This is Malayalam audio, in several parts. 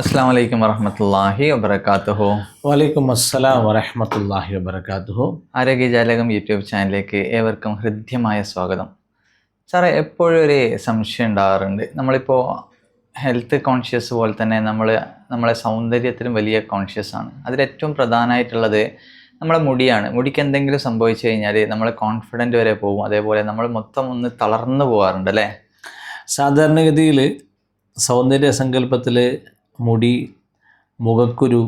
അസ്സാം വലൈക്കും വറഹമത്തല്ലാഹി വബർക്കാത്തുഹു വലൈക്കും അസ്സലാം വറഹമത്തല്ലാഹി വബർക്കാത്തുഹു ആരോഗ്യജാലകം യൂട്യൂബ് ചാനലിലേക്ക് ഏവർക്കും ഹൃദ്യമായ സ്വാഗതം. സാറേ എപ്പോഴും ഒരു സംശയം ഉണ്ടാകാറുണ്ട്. നമ്മളിപ്പോൾ ഹെൽത്ത് കോൺഷ്യസ് പോലെ തന്നെ നമ്മൾ നമ്മളെ സൗന്ദര്യത്തിലും വലിയ കോൺഷ്യസ് ആണ്. അതിലേറ്റവും പ്രധാനമായിട്ടുള്ളത് നമ്മുടെ മുടിയാണ്. മുടിക്ക് എന്തെങ്കിലും സംഭവിച്ചു കഴിഞ്ഞാൽ നമ്മൾ കോൺഫിഡന്റ് വരെ പോകും. അതേപോലെ നമ്മൾ മൊത്തം ഒന്ന് തളർന്നു പോകാറുണ്ട് അല്ലേ? സാധാരണഗതിയിൽ സൗന്ദര്യ സങ്കല്പത്തിൽ മുടി മുഖക്കുരു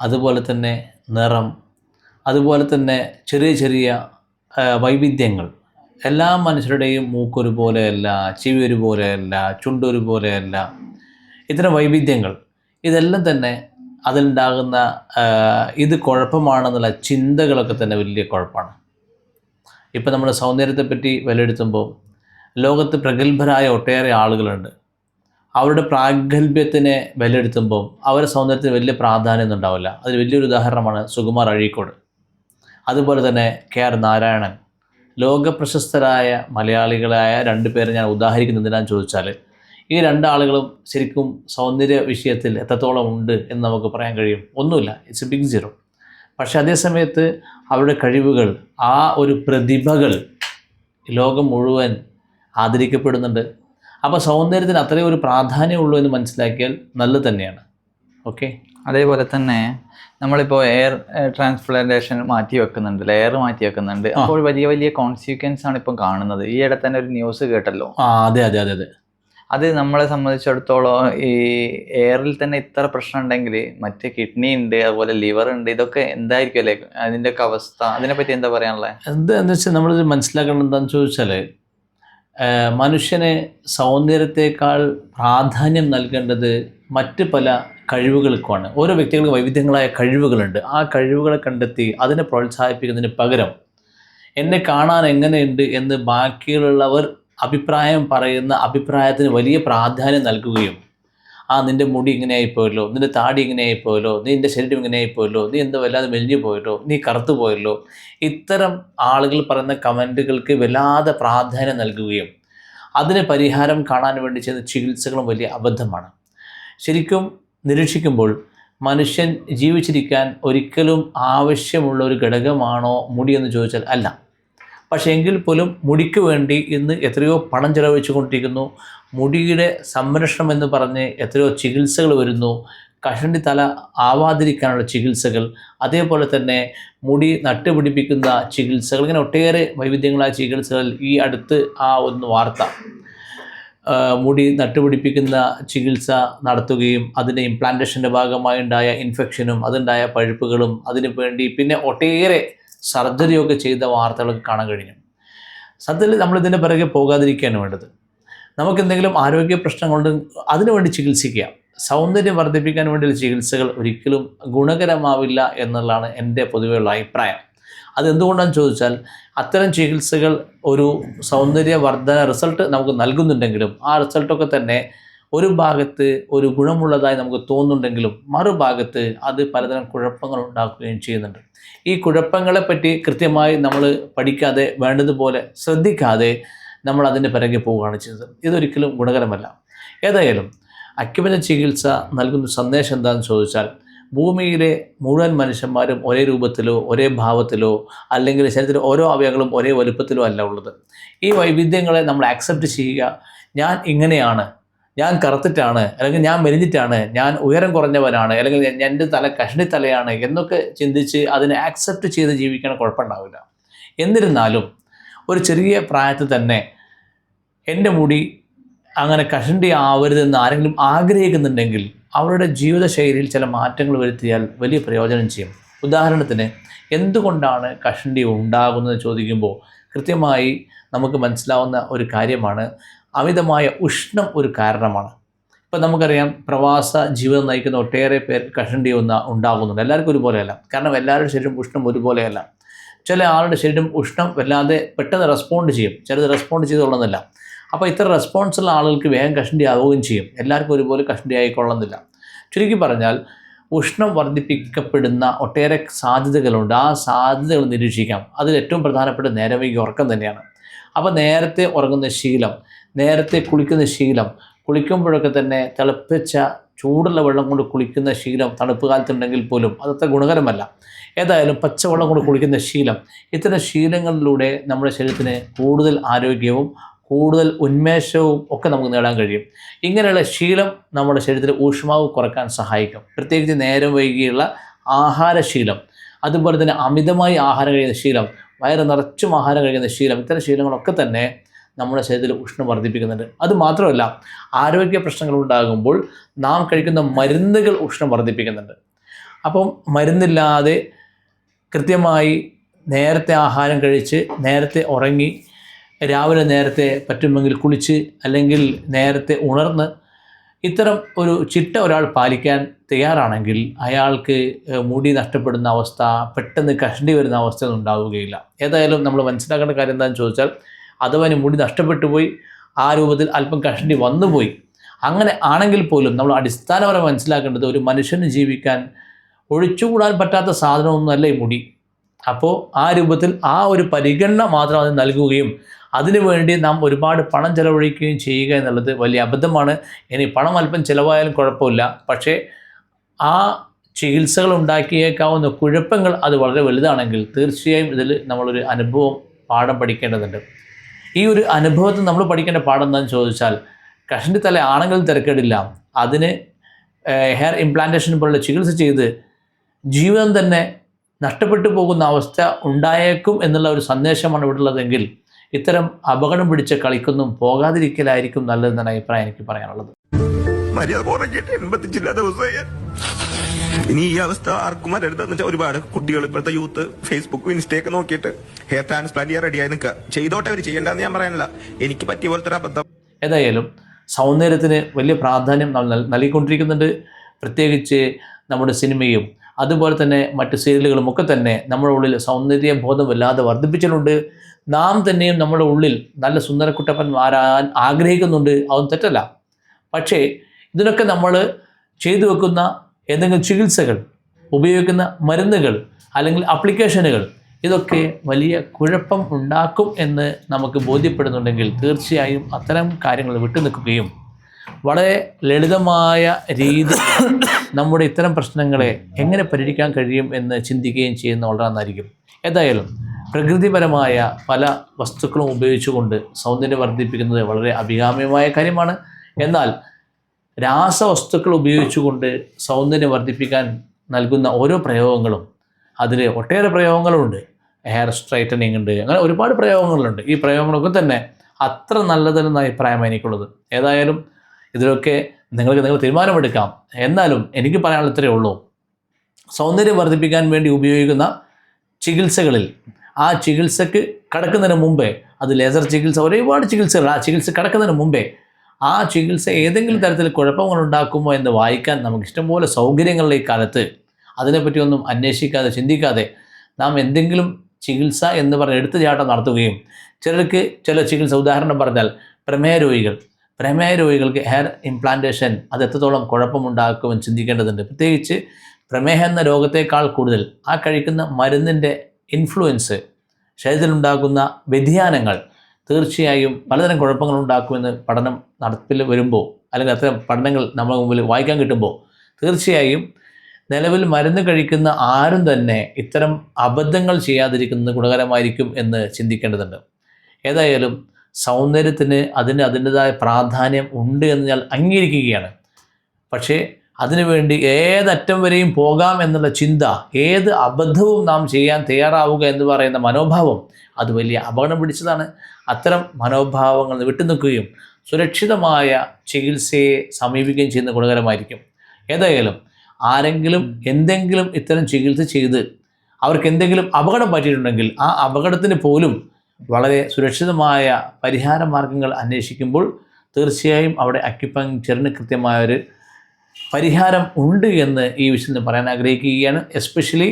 അതുപോലെ തന്നെ നിറം അതുപോലെ തന്നെ ചെറിയ ചെറിയ വൈവിധ്യങ്ങൾ. എല്ലാ മനുഷ്യരുടെയും മൂക്കൊരു പോലെയല്ല ചെവി ഒരു പോലെയല്ല ചുണ്ടൊരു പോലെയല്ല. ഇത്തരം വൈവിധ്യങ്ങൾ. ഇതെല്ലാം തന്നെ അതിലുണ്ടാകുന്ന ഇത് കുഴപ്പമാണെന്നുള്ള ചിന്തകളൊക്കെ തന്നെ വലിയ കുഴപ്പമാണ്. ഇപ്പം നമ്മുടെ സൗന്ദര്യത്തെപ്പറ്റി വിലയിരുത്തുമ്പോൾ ലോകത്ത് പ്രഗത്ഭരായ ഒട്ടേറെ ആളുകളുണ്ട്. അവരുടെ പ്രാഗൽഭ്യത്തിനെ വിലയിരുത്തുമ്പോൾ അവരുടെ സൗന്ദര്യത്തിന് വലിയ പ്രാധാന്യം ഉണ്ടാവില്ല. അതിൽ വലിയൊരു ഉദാഹരണമാണ് സുകുമാർ അഴീക്കോട്. അതുപോലെ തന്നെ കെ ആർ നാരായണൻ. ലോകപ്രശസ്തരായ മലയാളികളായ രണ്ട് പേരെ ഞാൻ ഉദാഹരിക്കുന്നതിനാണ് ചോദിച്ചാൽ ഈ രണ്ടാളുകളും ശരിക്കും സൗന്ദര്യ വിഷയത്തിൽ എത്രത്തോളം ഉണ്ട് എന്ന് നമുക്ക് പറയാൻ കഴിയും? ഒന്നുമില്ല. ഇറ്റ്സ് എ ബിഗ് സീറോ പക്ഷേ അതേസമയത്ത് അവരുടെ കഴിവുകൾ ആ ഒരു പ്രതിഭകൾ ലോകം മുഴുവൻ ആദരിക്കപ്പെടുന്നുണ്ട്. അപ്പോൾ സൗന്ദര്യത്തിന് അത്രയും ഒരു പ്രാധാന്യമുള്ളൂ എന്ന് മനസ്സിലാക്കിയാൽ നല്ലത് തന്നെയാണ്. ഓക്കെ അതേപോലെ തന്നെ നമ്മളിപ്പോൾ എയർ ട്രാൻസ്പ്ലാന്റേഷൻ മാറ്റി വെക്കുന്നുണ്ട് ലെയർ മാറ്റി വെക്കുന്നുണ്ട്. അപ്പോൾ വലിയ വലിയ കോൺസിക്വൻസ് ആണ് ഇപ്പം കാണുന്നത്. ഈ ഇടെ തന്നെ ഒരു ന്യൂസ് കേട്ടല്ലോ. ആ അതെ അതെ അതെ അതെ. അത് നമ്മളെ സംബന്ധിച്ചിടത്തോളം ഈ എയറിൽ തന്നെ ഇത്ര പ്രശ്നം ഉണ്ടെങ്കിൽ മറ്റ് കിഡ്നി ഉണ്ട് അതുപോലെ ലിവർ ഉണ്ട് ഇതൊക്കെ എന്തായിരിക്കും അല്ലേ? അതിന്റെയൊക്കെ അവസ്ഥ. അതിനെപ്പറ്റി എന്താ പറയാനുള്ളത് എന്താണെന്ന് വെച്ചാൽ നമ്മൾ മനസ്സിലാക്കേണ്ടത് എന്താണെന്ന് ചോദിച്ചാൽ മനുഷ്യന് സൗന്ദര്യത്തെക്കാൾ പ്രാധാന്യം നൽകേണ്ടത് മറ്റ് പല കഴിവുകൾക്കുമാണ്. ഓരോ വ്യക്തികൾക്ക് വൈവിധ്യങ്ങളായ കഴിവുകളുണ്ട്. ആ കഴിവുകളെ കണ്ടെത്തി അതിനെ പ്രോത്സാഹിപ്പിക്കുന്നതിന് പകരം എന്നെ കാണാൻ എങ്ങനെയുണ്ട് എന്ന് ബാക്കിയുള്ളവർ അഭിപ്രായം പറയുന്ന അഭിപ്രായത്തിന് വലിയ പ്രാധാന്യം നൽകുകയും ആ നിന്റെ മുടി ഇങ്ങനെ ആയിപ്പോയല്ലോ നിന്റെ താടി ഇങ്ങനെ ആയിപ്പോയല്ലോ നിന്റെ ശരീരം ഇങ്ങനെ ആയിപ്പോയല്ലോ നീ എന്തോ വല്ലാതെ മെലിഞ്ഞു പോയല്ലോ നീ കറുത്തു പോയല്ലോ. ഇത്തരം ആളുകൾ പറയുന്ന കമന്റുകൾക്ക് വല്ലാതെ പ്രാധാന്യം നൽകുകയും അതിന് പരിഹാരം കാണാൻ വേണ്ടി ചെയ്യുന്ന ചികിത്സകളും വലിയ അബദ്ധമാണ്. ശരിക്കും നിരീക്ഷിക്കുമ്പോൾ മനുഷ്യൻ ജീവിച്ചിരിക്കാൻ ഒരിക്കലും ആവശ്യമുള്ള ഒരു ഘടകമാണോ മുടി എന്ന് ചോദിച്ചാൽ അല്ല. പക്ഷേ എങ്കിൽ പോലും മുടിക്ക് വേണ്ടി ഇന്ന് എത്രയോ പണം ചെലവഴിച്ചുകൊണ്ടിരിക്കുന്നു. മുടിയുടെ സംരക്ഷണം എന്ന് പറഞ്ഞ് എത്രയോ ചികിത്സകൾ വരുന്നു. കഷണ്ടി തല ആവാതിരിക്കാനുള്ള ചികിത്സകൾ. അതേപോലെ തന്നെ മുടി നട്ടുപിടിപ്പിക്കുന്ന ചികിത്സകൾ. ഇങ്ങനെ ഒട്ടേറെ വൈവിധ്യങ്ങളായ ചികിത്സകൾ ഈ അടുത്ത് ആ ഒന്ന് വാർത്ത. മുടി നട്ടുപിടിപ്പിക്കുന്ന ചികിത്സ നടത്തുകയും അതിന്റെ ഇംപ്ലാന്റേഷന്റെ ഭാഗമായി ഉണ്ടായ ഇൻഫെക്ഷനും അതുണ്ടായ പഴുപ്പുകളും അതിനു വേണ്ടി പിന്നെ ഒട്ടേറെ സർജറിയൊക്കെ ചെയ്ത വാർത്തകളൊക്കെ കാണാൻ കഴിഞ്ഞു. സത്യത്തിൽ നമ്മൾ ഇതിന്റെ പിറകെ പോകാതിരിക്കുകയാണ് വേണ്ടത്. നമുക്ക് എന്തെങ്കിലും ആരോഗ്യ പ്രശ്നങ്ങളുണ്ട് അതിനുവേണ്ടി ചികിത്സിക്കുക. സൗന്ദര്യം വർദ്ധിപ്പിക്കാൻ വേണ്ടിയുള്ള ചികിത്സകൾ ഒരിക്കലും ഗുണകരമാവില്ല എന്നുള്ളതാണ് എന്റെ പൊതുവെയുള്ള അഭിപ്രായം. അതെന്തുകൊണ്ടാണെന്ന് ചോദിച്ചാൽ അത്തരം ചികിത്സകൾ ഒരു സൗന്ദര്യവർദ്ധന റിസൾട്ട് നമുക്ക് നൽകുന്നുണ്ടെങ്കിലും ആ റിസൾട്ടൊക്കെ തന്നെ ഒരു ഭാഗത്ത് ഒരു ഗുണമുള്ളതായി നമുക്ക് തോന്നുന്നുണ്ടെങ്കിലും മറുഭാഗത്ത് അത് പലതരം കുഴപ്പങ്ങൾ ഉണ്ടാക്കുകയും ചെയ്യുന്നുണ്ട്. ഈ കുഴപ്പങ്ങളെപ്പറ്റി കൃത്യമായി നമ്മൾ പഠിക്കാതെ വേണ്ടതുപോലെ ശ്രദ്ധിക്കാതെ നമ്മൾ അതിന്റെ പിറകെ പോവുകയാണ് ചെയ്യുന്നത്. ഇതൊരിക്കലും ഗുണകരമല്ല. ഏതായാലും അക്യുപന ചികിത്സ നൽകുന്ന സന്ദേശം എന്താണെന്ന് ചോദിച്ചാൽ ഭൂമിയിലെ മുഴുവൻ മനുഷ്യന്മാരും ഒരേ രൂപത്തിലോ ഒരേ ഭാവത്തിലോ അല്ലെങ്കിൽ ശരീരത്തിലെ ഓരോ അവയവങ്ങളും ഒരേ വലുപ്പത്തിലോ അല്ല ഉള്ളത്. ഈ വൈവിധ്യങ്ങളെ നമ്മൾ ആക്സെപ്റ്റ് ചെയ്യുക. ഞാൻ ഇങ്ങനെയാണ് ഞാൻ കറുത്തിട്ടാണ് അല്ലെങ്കിൽ ഞാൻ മെലിഞ്ഞിട്ടാണ് ഞാൻ ഉയരം കുറഞ്ഞവനാണ് അല്ലെങ്കിൽ എന്റെ തല കഷണിത്തലയാണ് എന്നൊക്കെ ചിന്തിച്ച് അതിനെ ആക്സെപ്റ്റ് ചെയ്ത് ജീവിക്കണ കുഴപ്പമുണ്ടാവില്ല. എന്നിരുന്നാലും ഒരു ചെറിയ പ്രായത്തിൽ തന്നെ എന്റെ മുടി അങ്ങനെ കഷണ്ടി ആവരുതെന്ന് ആരെങ്കിലും ആഗ്രഹിക്കുന്നുണ്ടെങ്കിൽ അവരുടെ ജീവിതശൈലിയിൽ ചില മാറ്റങ്ങൾ വരുത്തിയാൽ വലിയ പ്രയോജനം ചെയ്യും. ഉദാഹരണത്തിന് എന്തുകൊണ്ടാണ് കഷണ്ടി ഉണ്ടാകുന്നത് ചോദിക്കുമ്പോൾ കൃത്യമായി നമുക്ക് മനസ്സിലാവുന്ന ഒരു കാര്യമാണ് അമിതമായ ഉഷ്ണം ഒരു കാരണമാണ്. ഇപ്പം നമുക്കറിയാം പ്രവാസ ജീവിതം നയിക്കുന്ന ഒട്ടേറെ പേർ കഷണ്ടി ഒന്ന് ഉണ്ടാകുന്നുണ്ട്. എല്ലാവർക്കും ഒരുപോലെയല്ല. കാരണം എല്ലാവരുടെ ശരീരം ഉഷ്ണം ഒരുപോലെയല്ല. ചില ആളുടെ ശരീരം ഉഷ്ണം വല്ലാതെ പെട്ടെന്ന് റെസ്പോണ്ട് ചെയ്യും. ചിലത് റെസ്പോണ്ട് ചെയ്തുകൊള്ളുന്നില്ല. അപ്പോൾ ഇത്ര റെസ്പോൺസ് ഉള്ള ആളുകൾക്ക് വേഗം കഷണ്ടി ആവുകയും ചെയ്യും. എല്ലാവർക്കും ഒരുപോലെ കഷണ്ടി ആയിക്കൊള്ളുന്നില്ല. ചുരുക്കി പറഞ്ഞാൽ ഉഷ്ണം വർദ്ധിപ്പിക്കപ്പെടുന്ന ഒട്ടേറെ സാധ്യതകളുണ്ട്. ആ സാധ്യതകൾ നിരീക്ഷിക്കാം. അതിൽ ഏറ്റവും പ്രധാനപ്പെട്ട നേരവൈകി ഉറക്കം തന്നെയാണ്. അപ്പോൾ നേരത്തെ ഉറങ്ങുന്ന ശീലം നേരത്തെ കുളിക്കുന്ന ശീലം. കുളിക്കുമ്പോഴൊക്കെ തന്നെ തിളപ്പിച്ച ചൂടുള്ള വെള്ളം കൊണ്ട് കുളിക്കുന്ന ശീലം തണുപ്പ് കാലത്തുണ്ടെങ്കിൽ പോലും അതത്ര ഗുണകരമല്ല. ഏതായാലും പച്ചവെള്ളം കൊണ്ട് കുളിക്കുന്ന ശീലം. ഇത്തരം ശീലങ്ങളിലൂടെ നമ്മുടെ ശരീരത്തിന് കൂടുതൽ ആരോഗ്യവും കൂടുതൽ ഉന്മേഷവും ഒക്കെ നമുക്ക് നേടാൻ കഴിയും. ഇങ്ങനെയുള്ള ശീലം നമ്മുടെ ശരീരത്തിലെ ഊഷ്മാവ് കുറയ്ക്കാൻ സഹായിക്കും. പ്രത്യേകിച്ച് നേരം വൈകിയുള്ള ആഹാരശീലം അതുപോലെ തന്നെ അമിതമായി ആഹാരം കഴിക്കുന്ന ശീലം വയറ് നിറച്ചും ആഹാരം കഴിക്കുന്ന ശീലം ഇത്തരം ശീലങ്ങളൊക്കെ തന്നെ നമ്മുടെ ശരീരത്തിൽ ഉഷ്ണം വർദ്ധിപ്പിക്കുന്നുണ്ട്. അത് മാത്രമല്ല ആരോഗ്യ പ്രശ്നങ്ങൾ ഉണ്ടാകുമ്പോൾ നാം കഴിക്കുന്ന മരുന്നുകൾ ഉഷ്ണം വർദ്ധിപ്പിക്കുന്നുണ്ട്. അപ്പം മരുന്നില്ലാതെ കൃത്യമായി നേരത്തെ ആഹാരം കഴിച്ച് നേരത്തെ ഉറങ്ങി രാവിലെ നേരത്തെ പറ്റുമെങ്കിൽ കുളിച്ച് അല്ലെങ്കിൽ നേരത്തെ ഉണർന്ന് ഇത്തരം ഒരു ചിട്ട ഒരാൾ പാലിക്കാൻ തയ്യാറാണെങ്കിൽ അയാൾക്ക് മുടി നഷ്ടപ്പെടുന്ന അവസ്ഥ പെട്ടെന്ന് കഷണ്ടി വരുന്ന അവസ്ഥ ഉണ്ടാവുകയില്ല. ഏതായാലും നമ്മൾ മനസ്സിലാക്കേണ്ട കാര്യം എന്താണെന്ന് ചോദിച്ചാൽ അഥവാ മുടി നഷ്ടപ്പെട്ടു പോയി. ആ രൂപത്തിൽ അല്പം കഷണ്ടി വന്നുപോയി അങ്ങനെ ആണെങ്കിൽ പോലും നമ്മൾ അടിസ്ഥാനപരമായി മനസ്സിലാക്കേണ്ടത് ഒരു മനുഷ്യന് ജീവിക്കാൻ ഒഴിച്ചുകൂടാൻ പറ്റാത്ത സാധനമൊന്നുമല്ല ഈ മുടി. അപ്പോൾ ആ രൂപത്തിൽ ആ ഒരു പരിഗണന മാത്രം അതിന് നൽകുകയും അതിനുവേണ്ടി നാം ഒരുപാട് പണം ചെലവഴിക്കുകയും ചെയ്യുക എന്നുള്ളത് വലിയ അബദ്ധമാണ്. ഇനി പണം അല്പം ചിലവായാലും കുഴപ്പമില്ല. പക്ഷേ ആ ചികിത്സകൾ ഉണ്ടാക്കിയേക്കാവുന്ന കുഴപ്പങ്ങൾ അത് വളരെ വലുതാണെങ്കിൽ തീർച്ചയായും ഇതിൽ നമ്മളൊരു അനുഭവം പാഠം പഠിക്കേണ്ടതുണ്ട്. ഈ ഒരു അനുഭവത്തിൽ നമ്മൾ പഠിക്കേണ്ട പാഠം എന്താണെന്ന് ചോദിച്ചാൽ കഷണ്ടി തല ആണെങ്കിലും തിരക്കേടില്ല. അതിന് ഹെയർ ഇംപ്ലാന്റേഷൻ പോലുള്ള ചികിത്സ ചെയ്ത് ജീവിതം തന്നെ നഷ്ടപ്പെട്ടു പോകുന്ന അവസ്ഥ ഉണ്ടായേക്കും എന്നുള്ള ഒരു സന്ദേശമാണ് ഇവിടെ ഉള്ളതെങ്കിൽ ഇത്തരം അപകടം പിടിച്ച കളിക്കൊന്നും പോകാതിരിക്കലായിരിക്കും നല്ലതെന്നാണ് അഭിപ്രായം എനിക്ക് പറയാനുള്ളത്. മര്യാദ കുറഞ്ഞിട്ട് എൺപത്തിച്ചില്ല ദിവസമായി. ഇനി ഈ അവസ്ഥ ആർക്കും വരരുതെന്ന് വെച്ചാൽ ഒരുപാട് കുട്ടികൾ ഇപ്പോഴത്തെ യൂത്ത് ഫേസ്ബുക്കും ഇൻസ്റ്റയൊക്കെ നോക്കിയിട്ട് ഹെയർ ട്രാൻസ്പ്ലാന്റ് ചെയ്യാൻ റെഡിയായി നിൽക്കുക. ചെയ്തോട്ടെ അവർ ചെയ്യേണ്ടെന്ന് ഞാൻ പറയാനില്ല. എനിക്ക് പറ്റിയ പോലത്തെ ഒരു അബദ്ധം. ഏതായാലും സൗന്ദര്യത്തിന് വലിയ പ്രാധാന്യം നൽകിക്കൊണ്ടിരിക്കുന്നുണ്ട്. പ്രത്യേകിച്ച് നമ്മുടെ സിനിമയും അതുപോലെ തന്നെ മറ്റ് സീരിയലുകളും ഒക്കെ തന്നെ നമ്മുടെ ഉള്ളിൽ സൗന്ദര്യ ബോധം വല്ലാതെ വർദ്ധിപ്പിച്ചിട്ടുണ്ട്. നാം തന്നെയും നമ്മുടെ ഉള്ളിൽ നല്ല സുന്ദരക്കുട്ടപ്പൻ മാറാൻ ആഗ്രഹിക്കുന്നുണ്ട്. അതൊന്നും തെറ്റല്ല. പക്ഷേ ഇതിനൊക്കെ നമ്മൾ ചെയ്തു വെക്കുന്ന എന്തെങ്കിലും ചികിത്സകൾ ഉപയോഗിക്കുന്ന മരുന്നുകൾ അല്ലെങ്കിൽ അപ്ലിക്കേഷനുകൾ ഇതൊക്കെ വലിയ കുഴപ്പം ഉണ്ടാക്കും എന്ന് നമുക്ക് ബോധ്യപ്പെടുന്നുണ്ടെങ്കിൽ തീർച്ചയായും അത്തരം കാര്യങ്ങൾ വിട്ടുനിൽക്കുകയും വളരെ ലളിതമായ രീതി നമ്മുടെ ഇത്തരം പ്രശ്നങ്ങളെ എങ്ങനെ പരിഹരിക്കാൻ കഴിയും എന്ന് ചിന്തിക്കുകയും ചെയ്യുന്ന വളരെ നന്നായിരിക്കും ഏതായാലും പ്രകൃതിപരമായ പല വസ്തുക്കളും ഉപയോഗിച്ചുകൊണ്ട് സൗന്ദര്യം വർദ്ധിപ്പിക്കുന്നത് വളരെ അഭികാമ്യമായ കാര്യമാണ്. എന്നാൽ രാസവസ്തുക്കൾ ഉപയോഗിച്ചുകൊണ്ട് സൗന്ദര്യം വർദ്ധിപ്പിക്കാൻ നൽകുന്ന ഓരോ പ്രയോഗങ്ങളും അതിൽ ഒട്ടേറെ പ്രയോഗങ്ങളുണ്ട്. ഹെയർ സ്ട്രൈറ്റനിങ് ഉണ്ട്. അങ്ങനെ ഒരുപാട് പ്രയോഗങ്ങളുണ്ട്. ഈ പ്രയോഗങ്ങളൊക്കെ തന്നെ അത്ര നല്ലതെന്ന അഭിപ്രായമാണ് എനിക്കുള്ളത്. ഏതായാലും ഇതിലൊക്കെ നിങ്ങൾക്ക് നിങ്ങൾ തീരുമാനമെടുക്കാം. എന്നാലും എനിക്ക് പറയാനുള്ള ഇത്രയേ ഉള്ളൂ. സൗന്ദര്യം വർദ്ധിപ്പിക്കാൻ വേണ്ടി ഉപയോഗിക്കുന്ന ചികിത്സകളിൽ ആ ചികിത്സക്ക് കടക്കുന്നതിന് മുമ്പേ അത് ലേസർ ചികിത്സ ഒരുപാട് ചികിത്സകൾ ആ ചികിത്സ കടക്കുന്നതിന് മുമ്പേ ആ ചികിത്സ ഏതെങ്കിലും തരത്തിൽ കുഴപ്പങ്ങൾ ഉണ്ടാക്കുമോ എന്ന് വായിക്കാൻ നമുക്ക് ഇഷ്ടംപോലെ സൗകര്യങ്ങളുടെ ഈ കാലത്ത് അതിനെപ്പറ്റിയൊന്നും അന്വേഷിക്കാതെ ചിന്തിക്കാതെ നാം എന്തെങ്കിലും ചികിത്സ എന്ന് പറഞ്ഞ് എടുത്തുചാട്ടം നടത്തുകയും ചിലർക്ക് ചില ചികിത്സ ഉദാഹരണം പറഞ്ഞാൽ പ്രമേയ രോഗികൾ. പ്രമേയ രോഗികൾക്ക് ഹെയർ ഇംപ്ലാന്റേഷൻ അത് എത്രത്തോളം കുഴപ്പമുണ്ടാക്കുമെന്ന് ചിന്തിക്കേണ്ടതുണ്ട്. പ്രത്യേകിച്ച് പ്രമേഹം എന്ന രോഗത്തേക്കാൾ കൂടുതൽ ആ കഴിക്കുന്ന മരുന്നിന്റെ ഇൻഫ്ലുവൻസ് ശരീരത്തിലുണ്ടാക്കുന്ന വ്യതിയാനങ്ങൾ തീർച്ചയായും പലതരം കുഴപ്പങ്ങൾ ഉണ്ടാക്കുമെന്ന് പഠനം നടപ്പിൽ വരുമ്പോൾ അല്ലെങ്കിൽ അത്തരം പഠനങ്ങൾ നമ്മുടെ മുമ്പിൽ വായിക്കാൻ കിട്ടുമ്പോൾ തീർച്ചയായും നിലവിൽ മരുന്ന് കഴിക്കുന്ന ആരും തന്നെ ഇത്തരം അബദ്ധങ്ങൾ ചെയ്യാതിരിക്കുന്നത് ഗുണകരമായിരിക്കും എന്ന് ചിന്തിക്കേണ്ടതുണ്ട്. ഏതായാലും സൗന്ദര്യത്തിന് അതിന് അതിന്റെതായ പ്രാധാന്യം ഉണ്ട് എന്ന് ഞാൻ അംഗീകരിക്കുകയാണ്. പക്ഷേ അതിനുവേണ്ടി ഏതറ്റം വരെയും പോകാം എന്നുള്ള ചിന്ത ഏത് അബദ്ധവും നാം ചെയ്യാൻ തയ്യാറാവുക എന്ന് പറയുന്ന മനോഭാവം അത് വലിയ അപകടം പിടിച്ചതാണ്. അത്തരം മനോഭാവങ്ങൾ വിട്ടുനിൽക്കുകയും സുരക്ഷിതമായ ചികിത്സയെ സമീപിക്കുകയും ചെയ്യുന്ന ഗുണകരമായിരിക്കും. ഏതായാലും ആരെങ്കിലും എന്തെങ്കിലും ഇത്തരം ചികിത്സ ചെയ്ത് അവർക്ക് എന്തെങ്കിലും അപകടം പറ്റിയിട്ടുണ്ടെങ്കിൽ ആ അപകടത്തിന് പോലും വളരെ സുരക്ഷിതമായ പരിഹാര മാർഗങ്ങൾ അന്വേഷിക്കുമ്പോൾ തീർച്ചയായും അവിടെ അക്യുപങ്ക്ചറിന് കൃത്യമായൊരു പരിഹാരം ഉണ്ട് എന്ന് ഈ വിഷയത്തിൽ പറയാൻ ആഗ്രഹിക്കുകയാണ്. എസ്പെഷ്യലി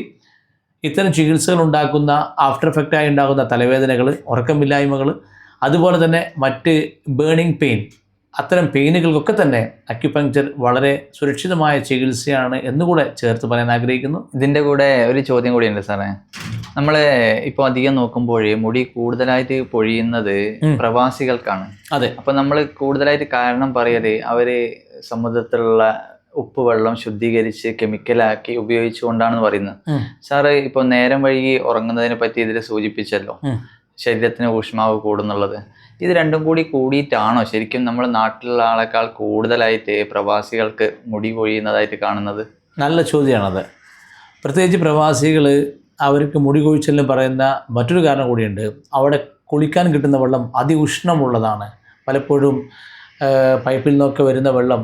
ഇത്തരം ചികിത്സകൾ ഉണ്ടാക്കുന്ന ആഫ്റ്റർ എഫക്റ്റായി ഉണ്ടാകുന്ന തലവേദനകൾ ഉറക്കമില്ലായ്മകൾ അതുപോലെ തന്നെ മറ്റ് ബേണിംഗ് പെയിൻ അത്തരം പെയിനുകൾക്കൊക്കെ തന്നെ അക്യുപങ്ക്ചർ വളരെ സുരക്ഷിതമായ ചികിത്സയാണ് എന്നുകൂടെ ചേർത്ത് പറയാൻ ആഗ്രഹിക്കുന്നു. ഇതിന്റെ കൂടെ ഒരു ചോദ്യം കൂടിയുണ്ട് സാറേ. നമ്മൾ ഇപ്പോൾ അധികം നോക്കുമ്പോൾ മുടി കൂടുതലായിട്ട് പൊഴിയുന്നത് പ്രവാസികൾക്കാണ്. അതെ. അപ്പം നമ്മൾ കൂടുതലായിട്ട് കാരണം പറയൽ അവർ സമുദ്രത്തിലുള്ള ഉപ്പ് വെള്ളം ശുദ്ധീകരിച്ച് കെമിക്കലാക്കി ഉപയോഗിച്ചുകൊണ്ടാണെന്ന് പറയുന്നത്. സാറ് ഇപ്പൊ നേരം വൈകി ഉറങ്ങുന്നതിനെ പറ്റി ഇതിൽ സൂചിപ്പിച്ചല്ലോ. ശരീരത്തിന് ഊഷ്മാവ് കൂടുന്നുള്ളത്. ഇത് രണ്ടും കൂടി കൂടിയിട്ടാണോ ശരിക്കും നമ്മൾ നാട്ടിലുള്ള ആളെക്കാൾ കൂടുതലായിട്ട് പ്രവാസികൾക്ക് മുടി കൊഴിയുന്നതായിട്ട് കാണുന്നത്? നല്ല ചോദ്യമാണത്. പ്രത്യേകിച്ച് പ്രവാസികൾ അവർക്ക് മുടി കൊഴിച്ചലിന് പറയുന്ന മറ്റൊരു കാരണം കൂടിയുണ്ട്. അവിടെ കുളിക്കാൻ കിട്ടുന്ന വെള്ളം അതിഉഷ്ണമുള്ളതാണ്. പലപ്പോഴും പൈപ്പിൽ നിന്നൊക്കെ വരുന്ന വെള്ളം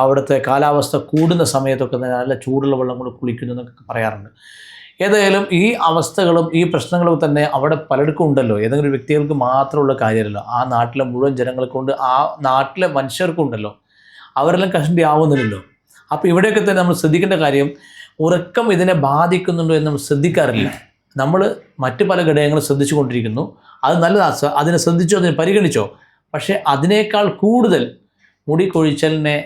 അവിടുത്തെ കാലാവസ്ഥ കൂടുന്ന സമയത്തൊക്കെ നല്ല ചൂടുള്ള വെള്ളം കൊണ്ട് കുളിക്കുന്നു എന്നൊക്കെ പറയാറുണ്ട്. ഏതായാലും ഈ അവസ്ഥകളും ഈ പ്രശ്നങ്ങളും തന്നെ അവിടെ പലർക്കും ഉണ്ടല്ലോ. ഏതെങ്കിലും വ്യക്തികൾക്ക് മാത്രമുള്ള കാര്യമല്ലോ ആ നാട്ടിലെ മുഴുവൻ ജനങ്ങൾക്കുണ്ട് ആ നാട്ടിലെ മനുഷ്യർക്കും ഉണ്ടല്ലോ. അവരെല്ലാം കഷണ്ടി ആവുന്നില്ലല്ലോ. അപ്പോൾ ഇവിടെയൊക്കെ തന്നെ നമ്മൾ ശ്രദ്ധിക്കേണ്ട കാര്യം ഉറക്കം ഇതിനെ ബാധിക്കുന്നുണ്ടോ എന്ന് നമ്മൾ ശ്രദ്ധിക്കാറില്ല. നമ്മൾ മറ്റ് പല ഘടകങ്ങളും ശ്രദ്ധിച്ചു കൊണ്ടിരിക്കുന്നു അത് നല്ലതാണ് അതിനെ ശ്രദ്ധിച്ചോ അതിനെ പരിഗണിച്ചോ? പക്ഷേ അതിനേക്കാൾ കൂടുതൽ മുടി കൊഴിച്ചലിനെ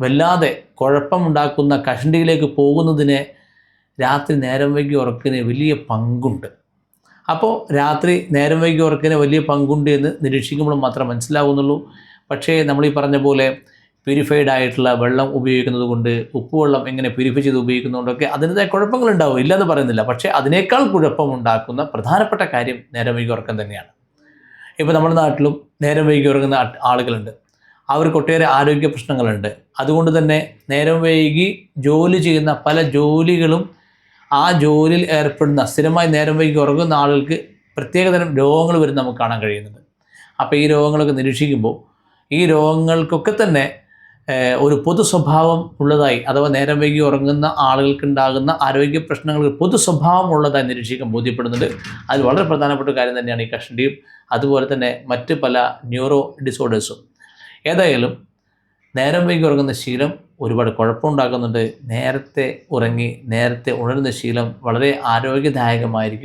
വല്ലാതെ കുഴപ്പമുണ്ടാക്കുന്ന കഷണ്ടിയിലേക്ക് പോകുന്നതിന് രാത്രി നേരം വൈകി ഉറക്കിന് വലിയ പങ്കുണ്ട്. അപ്പോൾ രാത്രി നേരം വൈകി ഉറക്കിന് വലിയ പങ്കുണ്ട് എന്ന് നിരീക്ഷിക്കുമ്പോൾ മാത്രമേ മനസ്സിലാവുന്നുള്ളൂ. പക്ഷേ നമ്മളീ പറഞ്ഞ പോലെ പ്യൂരിഫൈഡ് ആയിട്ടുള്ള വെള്ളം ഉപയോഗിക്കുന്നത് കൊണ്ട് ഉപ്പുവെള്ളം എങ്ങനെ പ്യൂരിഫൈ ചെയ്ത് ഉപയോഗിക്കുന്നതുകൊണ്ടൊക്കെ അതിന്റെതായ കുഴപ്പങ്ങളുണ്ടാവും ഇല്ലെന്ന് പറയുന്നില്ല. പക്ഷേ അതിനേക്കാൾ കുഴപ്പമുണ്ടാക്കുന്ന പ്രധാനപ്പെട്ട കാര്യം നേരം വൈകി ഉറക്കം തന്നെയാണ്. ഇപ്പോൾ നമ്മുടെ നാട്ടിലും നേരം വൈകി ഉറങ്ങുന്ന ആളുകളുണ്ട്. അവർക്ക് ഒട്ടേറെ ആരോഗ്യ പ്രശ്നങ്ങളുണ്ട്. അതുകൊണ്ട് തന്നെ നേരം വൈകി ജോലി ചെയ്യുന്ന പല ജോലികളും ആ ജോലിയിൽ ഏർപ്പെടുന്ന സ്ഥിരമായി നേരം വൈകി ഉറങ്ങുന്ന ആളുകൾക്ക് പ്രത്യേകതരം രോഗങ്ങൾ വരുന്ന നമുക്ക് കാണാൻ കഴിയുന്നുണ്ട്. അപ്പോൾ ഈ രോഗങ്ങളൊക്കെ നിരീക്ഷിക്കുമ്പോൾ ഈ രോഗങ്ങൾക്കൊക്കെ തന്നെ ഒരു പൊതു സ്വഭാവം ഉള്ളതായി അഥവാ നേരം വൈകി ഉറങ്ങുന്ന ആളുകൾക്കുണ്ടാകുന്ന ആരോഗ്യ പ്രശ്നങ്ങൾ പൊതു സ്വഭാവം ഉള്ളതായി നിരീക്ഷിക്കാൻ ബോധ്യപ്പെടുന്നുണ്ട്. അതിൽ വളരെ പ്രധാനപ്പെട്ട കാര്യം തന്നെയാണ് ഈ കഷണ്ടിയും അതുപോലെ തന്നെ മറ്റ് പല ന്യൂറോ ഡിസോർഡേഴ്സും. ഏതായാലും നേരം വൈകി ഉറങ്ങുന്ന ശീലം ഒരുപാട് കുഴപ്പമുണ്ടാക്കുന്നുണ്ട്. നേരത്തെ ഉറങ്ങി നേരത്തെ ഉണരുന്ന ശീലം വളരെ ആരോഗ്യദായകമായിരിക്കും.